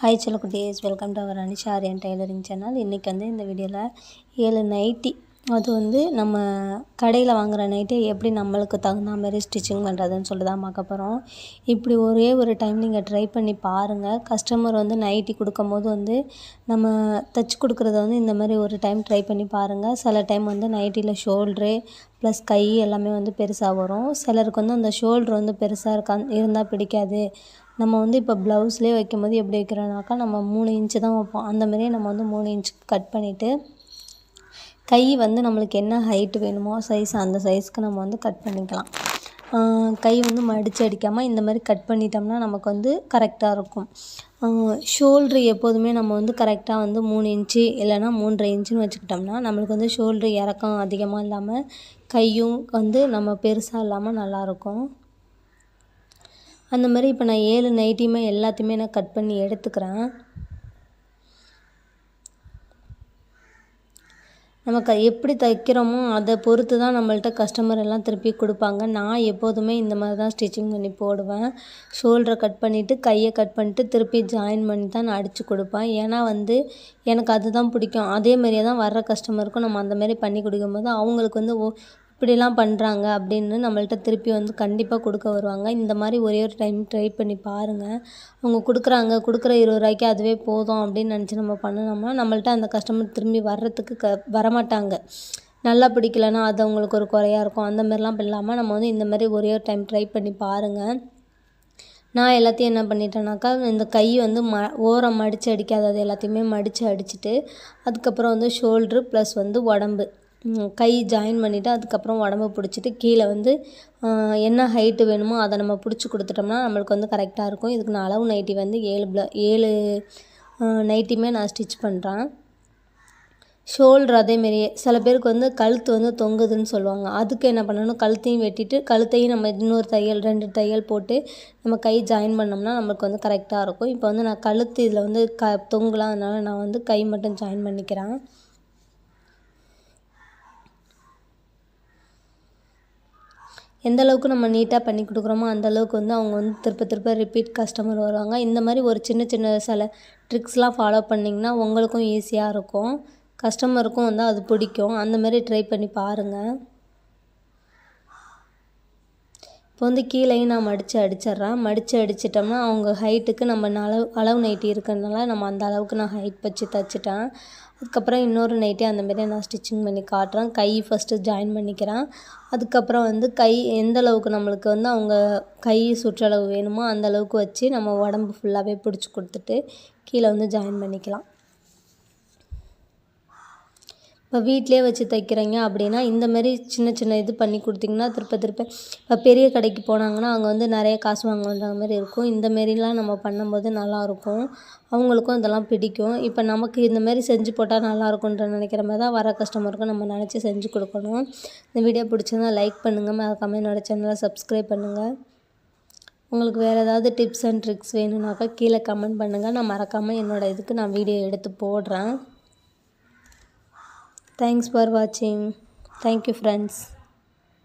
Hi செல்லக்குட்டீஸ் welcome to our Anisha Aryan tailoring channel இன்றைக்கி வந்து இந்த வீடியோவில் ஏழு நைட்டி அது வந்து நம்ம கடையில் வாங்குகிற நைட்டே எப்படி நம்மளுக்கு தகுந்த மாதிரி ஸ்டிச்சிங் பண்ணுறதுன்னு சொல்லி தான் பார்க்க போகிறோம் இப்படி ஒரே ஒரு டைம் நீங்கள் ட்ரை பண்ணி பாருங்கள் கஸ்டமர் வந்து நைட்டி கொடுக்கும்போது வந்து நம்ம தைச்சி கொடுக்குறத வந்து இந்த மாதிரி ஒரு டைம் ட்ரை பண்ணி பாருங்கள் சில டைம் வந்து நைட்டியில் ஷோல்ட்ரு ப்ளஸ் கை எல்லாமே வந்து பெருசாக வரும். சிலருக்கு வந்து அந்த ஷோல்ட்ரு வந்து பெருசாக இருக்கா இருந்தால் பிடிக்காது. நம்ம வந்து இப்போ ப்ளவுஸ்லேயே வைக்கும்போது எப்படி வைக்கிறோனாக்கா நம்ம மூணு இன்ச்சு தான் வைப்போம். அந்த மாதிரியே நம்ம வந்து மூணு இன்ச் கட் பண்ணிவிட்டு கை வந்து நம்மளுக்கு என்ன ஹைட்டு வேணுமோ சைஸ் அந்த சைஸ்க்கு நம்ம வந்து கட் பண்ணிக்கலாம். கை வந்து மடித்து அடிக்காமல் இந்த மாதிரி கட் பண்ணிட்டோம்னா நமக்கு வந்து கரெக்டாக இருக்கும். ஷோல்ட்ரு எப்போதுமே நம்ம வந்து கரெக்டாக வந்து மூணு இன்ச்சு இல்லைனா மூன்றரை இன்ச்சுன்னு வச்சுக்கிட்டோம்னா நம்மளுக்கு வந்து ஷோல்ட்ரு இறக்கம் அதிகமாக இல்லாமல் கையும் வந்து நம்ம பெருசாக இல்லாமல் நல்லாயிருக்கும் அந்த மாதிரி இப்போ நான் ஏழு நைட்டியுமே எல்லாத்தையுமே நான் கட் பண்ணி எடுத்துக்கிறேன். நமக்கு எப்படி தைக்கிறோமோ அதை பொறுத்து தான் நம்மள்ட்ட கஸ்டமர் எல்லாம் திருப்பி கொடுப்பாங்க. நான் எப்போதுமே இந்த மாதிரி தான் ஸ்டிச்சிங் பண்ணி போடுவேன். ஷோல்டரை கட் பண்ணிவிட்டு கையை கட் பண்ணிட்டு திருப்பி ஜாயின் பண்ணி தான் நான் அடித்து கொடுப்பேன். ஏன்னா வந்து எனக்கு அதுதான் பிடிக்கும். அதே மாதிரியே தான் வர்ற கஸ்டமருக்கும் நம்ம அந்த மாதிரி பண்ணி கொடுக்கும்போது அவங்களுக்கு வந்து ஓ இப்படிலாம் பண்ணுறாங்க அப்படின்னு நம்மள்ட்ட திருப்பி வந்து கண்டிப்பாக கொடுக்க வருவாங்க. இந்த மாதிரி ஒரே ஒரு டைம் ட்ரை பண்ணி பாருங்கள் அவங்க கொடுக்குறாங்க கொடுக்குற இருபது ரூபாய்க்கு அதுவே போதும் அப்படின்னு நினச்சி நம்ம பண்ணினோம்னா நம்மள்ட்ட அந்த கஸ்டமர் திரும்பி வர்றதுக்கு க வரமாட்டாங்க. நல்லா பிடிக்கலன்னா அது அவங்களுக்கு ஒரு குறையாக இருக்கும். அந்த மாதிரிலாம் இல்லாமல் நம்ம வந்து இந்த மாதிரி ஒரே ஒரு டைம் ட்ரை பண்ணி பாருங்கள் நான் எல்லாத்தையும் என்ன பண்ணிட்டேனாக்கா இந்த கை வந்து ம ஓரம் மடித்து அடிக்காதது எல்லாத்தையுமே மடித்து அடிச்சுட்டு அதுக்கப்புறம் வந்து ஷோல்ட்ரு ப்ளஸ் வந்து உடம்பு. கை ஜாயின் பண்ணிவிட்டு அதுக்கப்புறம் உடம்ப பிடிச்சிட்டு கீழே வந்து என்ன ஹைட்டு வேணுமோ அதை நம்ம பிடிச்சி கொடுத்துட்டோம்னா நம்மளுக்கு வந்து கரெக்டாக இருக்கும். இதுக்கு நான் அளவு நைட்டி வந்து ஏழு ப்ள ஏழு நைட்டியுமே நான் ஸ்டிச் பண்ணுறேன் ஷோல்டர் அதேமாரியே சில பேருக்கு வந்து கழுத்து வந்து தொங்குதுன்னு சொல்லுவாங்க. அதுக்கு என்ன பண்ணணும்? கழுத்தையும் வெட்டிட்டு கழுத்தையும் நம்ம இன்னொரு தையல் ரெண்டு தையல் போட்டு நம்ம கை ஜாயின் பண்ணோம்னா நம்மளுக்கு வந்து கரெக்டாக இருக்கும். இப்போ வந்து நான் கழுத்து இதில் வந்து க தொங்கலாம் அதனால் நான் வந்து கை மட்டும் ஜாயின் பண்ணிக்கிறேன். எந்த அளவுக்கு நம்ம நீட்டாக பண்ணி கொடுக்குறோமோ அந்த அளவுக்கு வந்து அவங்க வந்து திருப்ப திருப்ப ரிப்பீட் கஸ்டமர் வருவாங்க. இந்த மாதிரி ஒரு சின்ன சின்ன சில ட்ரிக்ஸ்லாம் ஃபாலோ பண்ணிங்கன்னா உங்களுக்கும் ஈஸியாக இருக்கும். கஸ்டமருக்கும் வந்து அது பிடிக்கும். அந்த மாதிரி ட்ரை பண்ணி பாருங்கள் இப்போ வந்து கீழேயும் நான் மடித்து அடிச்சிட்றேன். மடித்து அடிச்சிட்டோம்னா அவங்க ஹைட்டுக்கு நம்ம அளவு அளவு நைட்டி இருக்கிறதுனால நம்ம அந்த அளவுக்கு நான் ஹைட் வச்சு தைச்சிட்டேன். அதுக்கப்புறம் இன்னொரு நைட்டே அந்தமாரி நான் ஸ்டிச்சிங் பண்ணி காட்டுறேன். கை ஃபஸ்ட்டு ஜாயின் பண்ணிக்கிறேன். அதுக்கப்புறம் வந்து கை எந்த அளவுக்கு நம்மளுக்கு வந்து அவங்க கை சுற்றளவு வேணுமோ அந்த அளவுக்கு வச்சு நம்ம உடம்பு ஃபுல்லாகவே பிடிச்சி கொடுத்துட்டு கீழே வந்து ஜாயின் பண்ணிக்கலாம். இப்போ வீட்டிலே வச்சு தைக்கிறீங்க அப்படின்னா இந்த மாதிரி சின்ன சின்ன இது பண்ணி கொடுத்திங்கன்னா திருப்ப திருப்ப இப்போ பெரிய கடைக்கு போனாங்கன்னா அங்கே வந்து நிறைய காசு வாங்குன்ற மாதிரி இருக்கும். இந்த மாரிலாம் நம்ம பண்ணும்போது நல்லாயிருக்கும். அவங்களுக்கும் இதெல்லாம் பிடிக்கும். இப்போ நமக்கு இந்த மாதிரி செஞ்சு போட்டால் நல்லாயிருக்குன்ற நினைக்கிற மாதிரி தான் வர கஸ்டமருக்கும் நம்ம நினச்சி செஞ்சு கொடுக்கணும். இந்த வீடியோ பிடிச்சிருந்தா லைக் பண்ணுங்கள் மறக்காமல் என்னோடய சேனலை சப்ஸ்கிரைப் பண்ணுங்கள் உங்களுக்கு வேறு ஏதாவது டிப்ஸ் அண்ட் ட்ரிக்ஸ் வேணும்னாக்கா கீழே கமெண்ட் பண்ணுங்கள் நான் மறக்காமல் என்னோடய இதுக்கு நான் வீடியோ எடுத்து போடுறேன். Thanks for watching. Thank you friends.